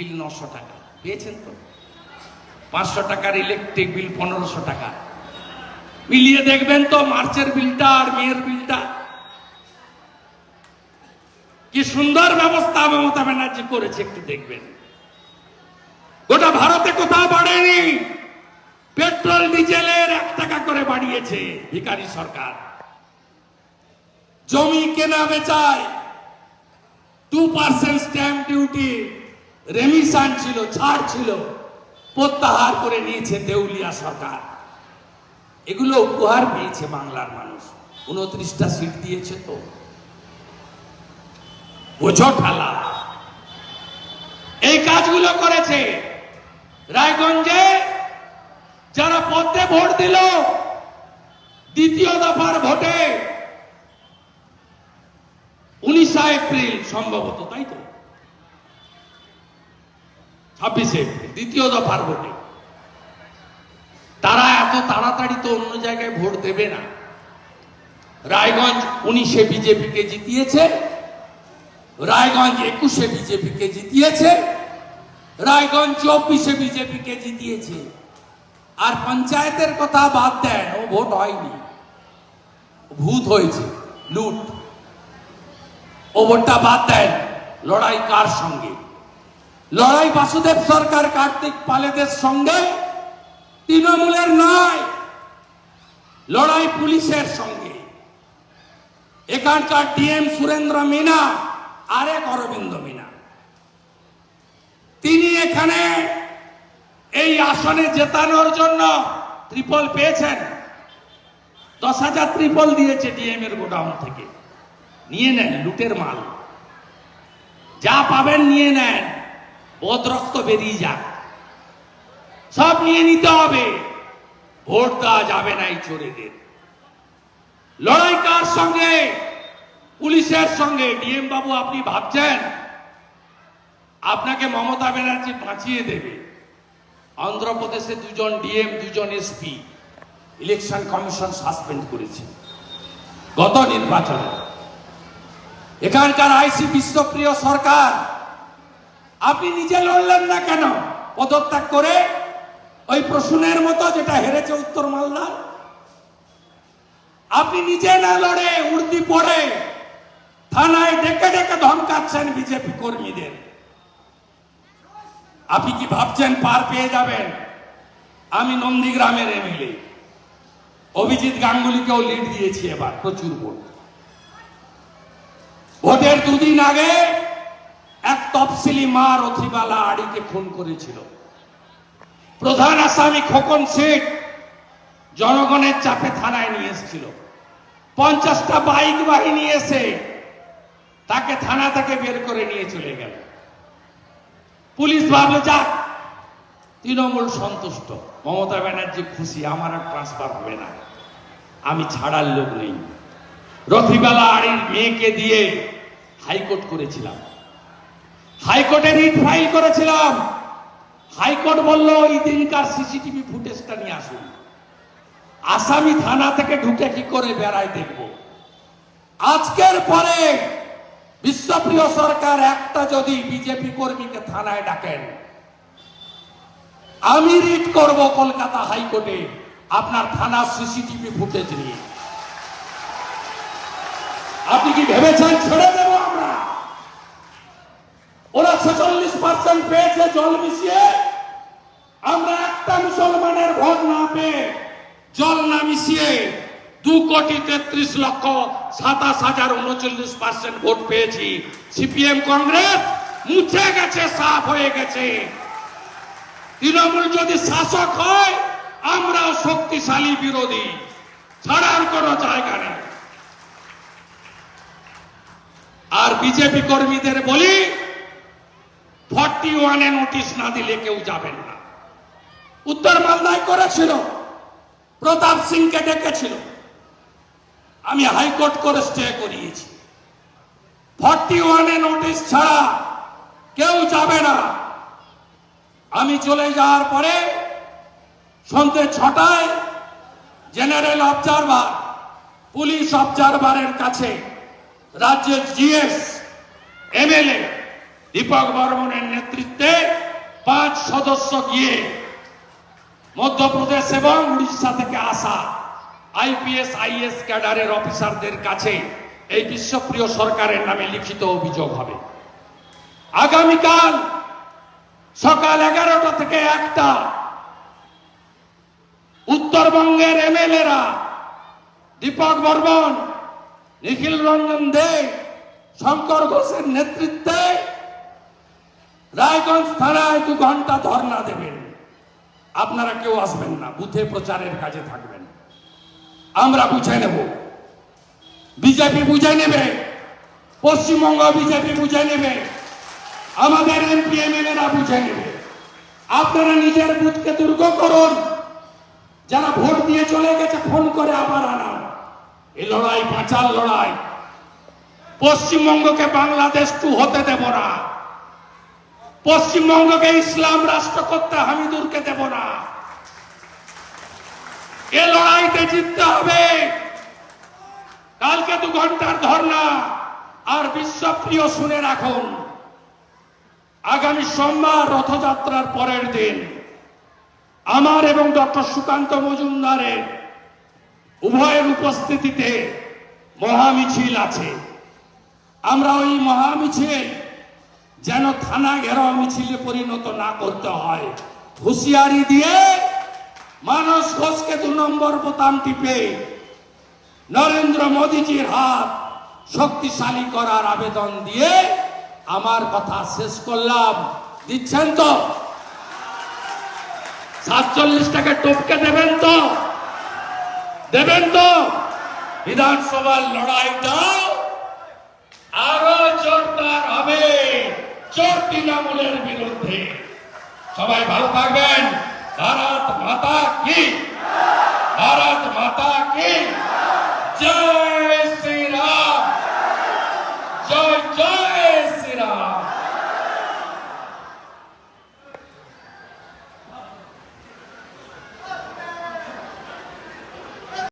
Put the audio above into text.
বিল নশো টাকা। পেয়েছেন তো? পাঁচশো টাকার ইলেকট্রিক বিল পনেরোশো টাকা। মিলিয়ে দেখবেন তো মার্চের বিলটা আর মেয়ের বিলটা। কি সুন্দর ব্যবস্থা মমতা ব্যানার্জি করেছে, একটু দেখবেন। গোটা ভারতে কোথাও বাড়েনি। পেট্রোল, ডিজেলের এক টাকা করে বাড়িয়েছে ভিকারি সরকার। জমি কেনা বেচায় two percent stamp duty remission ছিল, ছাড় ছিল, প্রত্যাহার করে নিয়েছে দেউলিয়া সরকার। এগুলো উপহার পেয়েছে বাংলার মানুষ। উনত্রিশটা সিট দিয়েছে তো। বোঝো ঠালা। এই কাজগুলো করেছে রায়গঞ্জে। যারা পদ্মে ভোট দিল, দ্বিতীয় দফার ভোটে উনিশা এপ্রিল সম্ভবত, তাই তো? ছাব্বিশে, দ্বিতীয় দফার ভোটে। তারা এত তাড়াতাড়ি তো অন্য জায়গায় ভোট দেবে না। রায়গঞ্জ উনিশে বিজেপিকে জিতিয়েছে, রায়গঞ্জ একুশে বিজেপিকে জিতিয়েছে, রায়গঞ্জ চব্বিশে বিজেপিকে জিতিয়েছে। আর পঞ্চায়েতের কথা বাদ দেন, ও ভোট হয়নি। ভূত হয়েছে, লুট। ও ভোটটা বাদ দেন, লড়াই কার সঙ্গে? লড়াই বাসুদেব সরকার কার্তিক পালেদের সঙ্গে, তৃণমূলের নয়, লড়াই পুলিশের সঙ্গে। এখানকার ডিএম সুরেন্দ্র মিনা, আরেক অরবিন্দ মিনা। তিনি এখানে এই আসনে জেতানোর জন্য ত্রিপল পেয়েছেন। দশ হাজার ত্রিপল দিয়েছে ডিএম এর গোডাউন থেকে। নিয়ে নেন, লুটের মাল। যা পাবেন নিয়ে নেন। বদরক্ত বেরিয়ে যাক। সব নিয়ে নিতে হবে। ভোট দেওয়া যাবে না এই চোরেদের। লড়াই কার সঙ্গে? পুলিশের সঙ্গে। ডিএম বাবু, আপনি ভাবছেন? আপনাকে মমতা ব্যানার্জি বাঁচিয়ে দেবে। অন্ধ্রপ্রদেশে দুজন ডিএম, দুজন এসপি। ইলেকশন কমিশন সাসপেন্ড করেছে। গত নির্বাচনে। এখানকার আইসি বিশ্বপ্রিয় সরকার আপনি নিজে লড়লেন না কেন? পদত্যাগ করে ওই প্রশ্নের মতো যেটা হেরেছে উত্তর মালদা আপনি নিজে না লড়ে উর্দি পড়ে থানায় ডেকে ডেকে ধমকাচ্ছেন বিজেপি কর্মীদের। আপনি কি ভাবছেন পার পেয়ে যাবেন? আমি নন্দীগ্রামের এমএলএ। অভিজিৎ গাঙ্গুলিকেও লিড দিয়েছি এবার, প্রচুর ভোট। ভোটের দুদিন আগে তফসিলি মা রথিবালা আড়িকে খুন করেছিল। প্রধান আসামি খোকন শেখ জনগণের চাপে থানায় নিয়ে এসেছিল। পঞ্চাশটা বাইক বাহিনী এসে তাকে থানা থেকে বের করে নিয়ে চলে গেল। পুলিশ ভাবলো, যাক, তৃণমূল সন্তুষ্ট। মমতা ব্যানার্জি খুশি, আমার আর ট্রান্সফার হবে না। আমি ছাড়ার লোক নেই। রথিবালা আড়ির মেয়েকে দিয়ে হাইকোর্ট করেছিলাম। হাইকোর্টে রিট ফাইল করেছিলাম। হাইকোর্ট বলল ওই দিনকার সিসিটিভি ফুটেজটা নিয়ে আসুন। আসামি থানা থেকে ঢুকে কি করে বেড়ায় দেখব? আজকের পরে বিশ্বপ্রিয় সরকার একটা যদি বিজেপি কর্মীকে থানায় ডাকেন, আমি রিট করব কলকাতা হাইকোর্টে আপনার থানার সিসিটিভি ফুটেজ নিয়ে। আপনি কি ভেবেছেন ছেড়ে দেবো আমরা ওরা ছেচল্লিশ পার্সেন্ট পেয়েছে, জল মিশিয়ে। আমরা একটা মুসলমানের ভোট না পেয়ে জল না মিশিয়ে দু কোটি তেত্রিশ লক্ষ সাতাশ হাজার উনচল্লিশ পার্সেন্ট ভোট পেয়েছি। সিপিএম কংগ্রেস মুছে গেছে, সাফ হয়ে গেছে। তৃণমূল যদি শাসক হয়, আমরাও শক্তিশালী বিরোধী। ছাড়ার কোনো জায়গা নেই। আর বিজেপি কর্মীদের বলি ফর্টি ওয়ানে নোটিশ না দিলে কেউ যাবেন না। উত্তর মালদায় করেছিল। প্রতাপ সিংকে ডেকেছিল। আমি হাইকোর্ট করে স্টে করিয়েছি। ফর্টি ওয়ানে নোটিশ ছাড়া কেউ যাবে না। আমি চলে যাওয়ার পরে সন্ধ্যে ছটায় জেনারেল অবজারভার, পুলিশ অবজারভারের কাছে রাজ্যের জিএস, এমএলএ দীপক বর্মনের নেতৃত্বে পাঁচ সদস্য গিয়ে মধ্যপ্রদেশ এবং উড়িষ্যা থেকে আসা আইপিএস, আইএস ক্যাডারের অফিসারদের কাছে এই বিশ্বপ্রিয় সরকারের নামে লিখিত অভিযোগ হবে। আগামীকাল সকাল এগারোটা থেকে একটা উত্তরবঙ্গের এমএলএরা দীপক বর্মন, নিখিল রঞ্জন দে, শঙ্কর ঘোষের নেতৃত্বে রায়গঞ্জ থানায় দু ঘণ্টা ধর্ণা দেবেন আপনারা কেউ আসবেন না, বুথে প্রচারের কাজে থাকবেন। আমরা বুঝে নেব। বিজেপি বুঝে নেবে, পশ্চিমবঙ্গ বিজেপি বুঝে নেবে, আমাদের এমপি, এমএলএরা বুঝে নেবে। আপনারা নিজের বুথকে দুর্গ করুন। যারা ভোট দিয়ে চলে গেছে, ফোন করে আবার আনা এই লড়াই বাঁচার লড়াই। পশ্চিমবঙ্গকে বাংলাদেশ টু হতে দেব না। পশ্চিমবঙ্গকে ইসলাম রাষ্ট্র করতে হামিদুরকে দেব না। এ লড়াইতে জিততে হবে। কালকে দু ঘণ্টার ধর্ণা, আর বিশ্বপ্রিয় শুনে রাখুন, আগামী সোমবার রথযাত্রার পরের দিন আমার এবং ডক্টর সুকান্ত মজুমদারের উভয়ের উপস্থিতিতে মহামিছিল আছে। আমরা ওই মহামিছিল যেন থানা ঘেরাও মিছিলে পরিণত না করতে হয়। হুঁশিয়ারি দিয়ে মানস ঘোষকে দু নম্বর বোতাম টিপে নরেন্দ্র মোদীজির হাত শক্তিশালী করার আবেদন দিয়ে আমার কথা শেষ করলাম। দিচ্ছেন তো? সাতচল্লিশ টাকা টপকে দেবেন তো? দেবেন তো? বিধানসভার লড়াইটা আরও জোরদার হবে চোর তৃণমূলের বিরুদ্ধে। সবাই ভালো থাকবেন। ভারত মাতা কি? ভারত মাতা কি? জয়